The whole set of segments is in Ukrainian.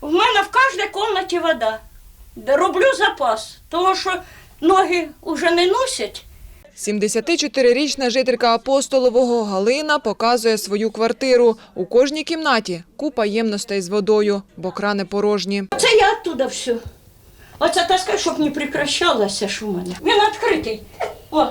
В мене в кожній кімнаті вода. Роблю запас, тому що ноги вже не носять. 74-річна жителька Апостолового Галина показує свою квартиру. У кожній кімнаті купа ємностей з водою, бо крани порожні. Це я оттуда все. Оце таскай, щоб не прекращалося ж у мене. Він відкритий. О,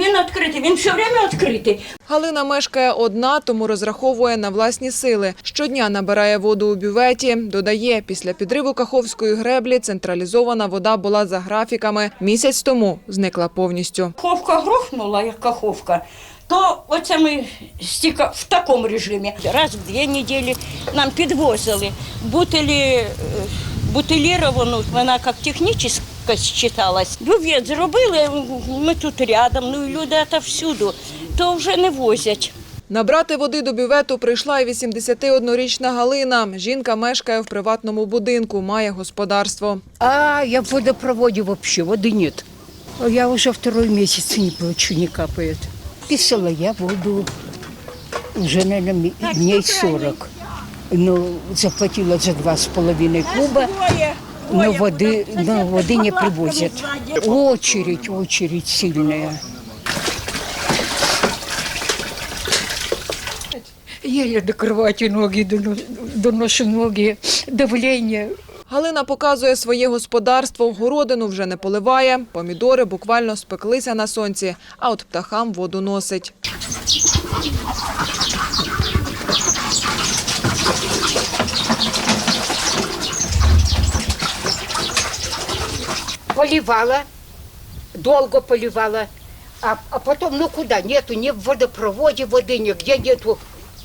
він відкритий, він все время відкритий. Галина мешкає одна, тому розраховує на власні сили. Щодня набирає воду у бюветі. Додає, після підриву Каховської греблі централізована вода була за графіками. Місяць тому зникла повністю. Каховка грохнула, як каховка, то оце ми стільки в такому режимі. Раз в дві неділі нам підвозили бутилі, е, бутиліровану, вона як технічна считалась. Бювет зробили, ми тут рядом, ну і люди це всюди, то вже не возять. Набрати води до бювету прийшла і 81-річна Галина. Жінка мешкає в приватному будинку, має господарство. А я в водопроводе вообще, воды нет. Я уже второй месяц не плачу, не капает. Писала я воду уже, наверное, дней 40. Но заплатила за два с половиной куба, но воды, но воды не привозят. Очередь, очередь сильная. Еле до кровати ноги, доно- доношу ноги, давление. Галина показує своє господарство. Городину вже не поливає. Помідори буквально спеклися на сонці, а от птахам воду носить. Поливала, долго поливала, а, а потом, ну куда, нету, ни в водопроводе воды, нигде нету,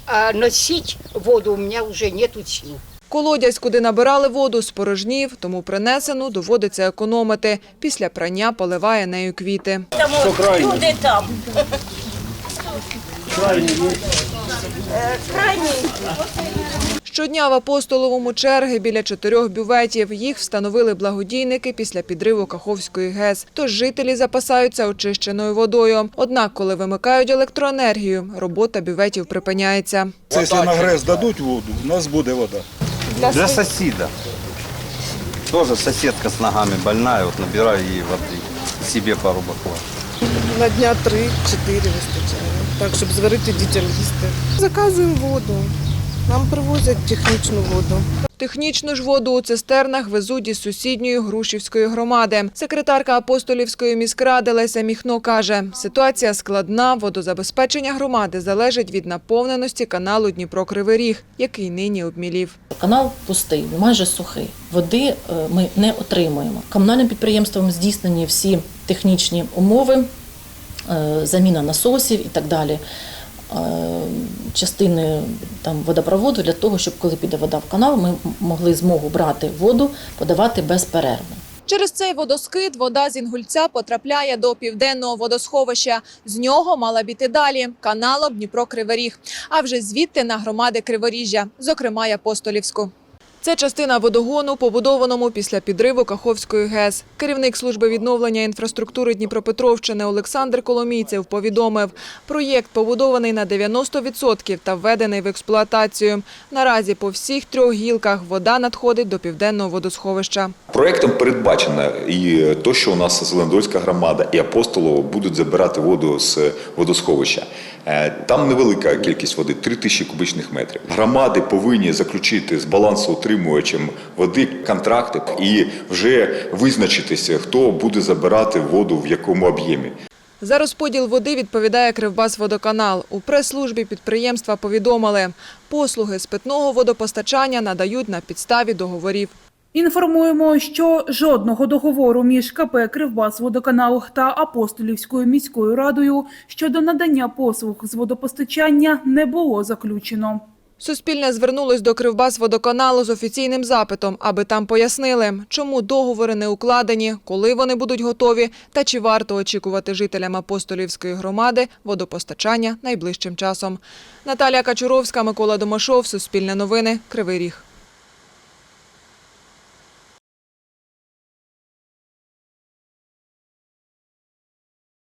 а носить воду у меня уже нету сил. Колодязь, куди набирали воду, спорожнів, тому принесену доводиться економити. Після прання поливає нею квіти. Там люди там. Крайній. Щодня в Апостоловому черги біля чотирьох бюветів. Їх встановили благодійники після підриву Каховської ГЕС. Тож жителі запасаються очищеною водою. Однак, коли вимикають електроенергію, робота бюветів припиняється. Це Якщо на ГРЕС дадуть воду, у нас буде вода. Для соседа. Тоже соседка с ногами больная, вот набираю ей воды. Себе пару баклав. На дня три-чотири вистачає. Так, щоб зварити дітям їсти. Заказуємо воду. Нам привозять технічну воду. Технічну ж воду у цистернах везуть із сусідньої Грушівської громади. Секретарка Апостолівської міськради Леся Міхно каже, ситуація складна, водозабезпечення громади залежить від наповненості каналу Дніпро-Кривий Ріг, який нині обмілів. Канал пустий, майже сухий. Води е, ми не отримуємо. Комунальним підприємством здійснені всі технічні умови, е, заміна насосів і так далі. Е, Частини там водопроводу для того, щоб коли піде вода в канал, ми могли змогу брати воду, подавати безперервно. Через цей водоскид вода з Інгульця потрапляє до південного водосховища. З нього мала біти далі каналом Дніпро Криворіг, а вже звідти на громади Криворіжжя, зокрема Апостолівську. Це частина водогону, побудованому після підриву Каховської ГЕС. Керівник служби відновлення інфраструктури Дніпропетровщини Олександр Коломійцев повідомив, проєкт побудований на 90% та введений в експлуатацію. Наразі по всіх трьох гілках вода надходить до південного водосховища. Проектом передбачено і то, що у нас Зелендольська громада і Апостолово будуть забирати воду з водосховища. Е, Там невелика кількість води 3 тисячі кубічних метрів. Громади повинні заключити з балансоутримувачем води контракти і вже визначитися, хто буде забирати воду в якому об'ємі. За розподіл води відповідає Кривбасводоканал. У прес-службі підприємства повідомили, послуги з питного водопостачання надають на підставі договорів. Інформуємо, що жодного договору між КП «Кривбасводоканал» та Апостолівською міською радою щодо надання послуг з водопостачання не було заключено. Суспільне звернулось до Кривбасводоканалу з офіційним запитом, аби там пояснили, чому договори не укладені, коли вони будуть готові та чи варто очікувати жителям Апостолівської громади водопостачання найближчим часом. Наталія Качуровська, Микола Домашов, Суспільне новини, Кривий Ріг.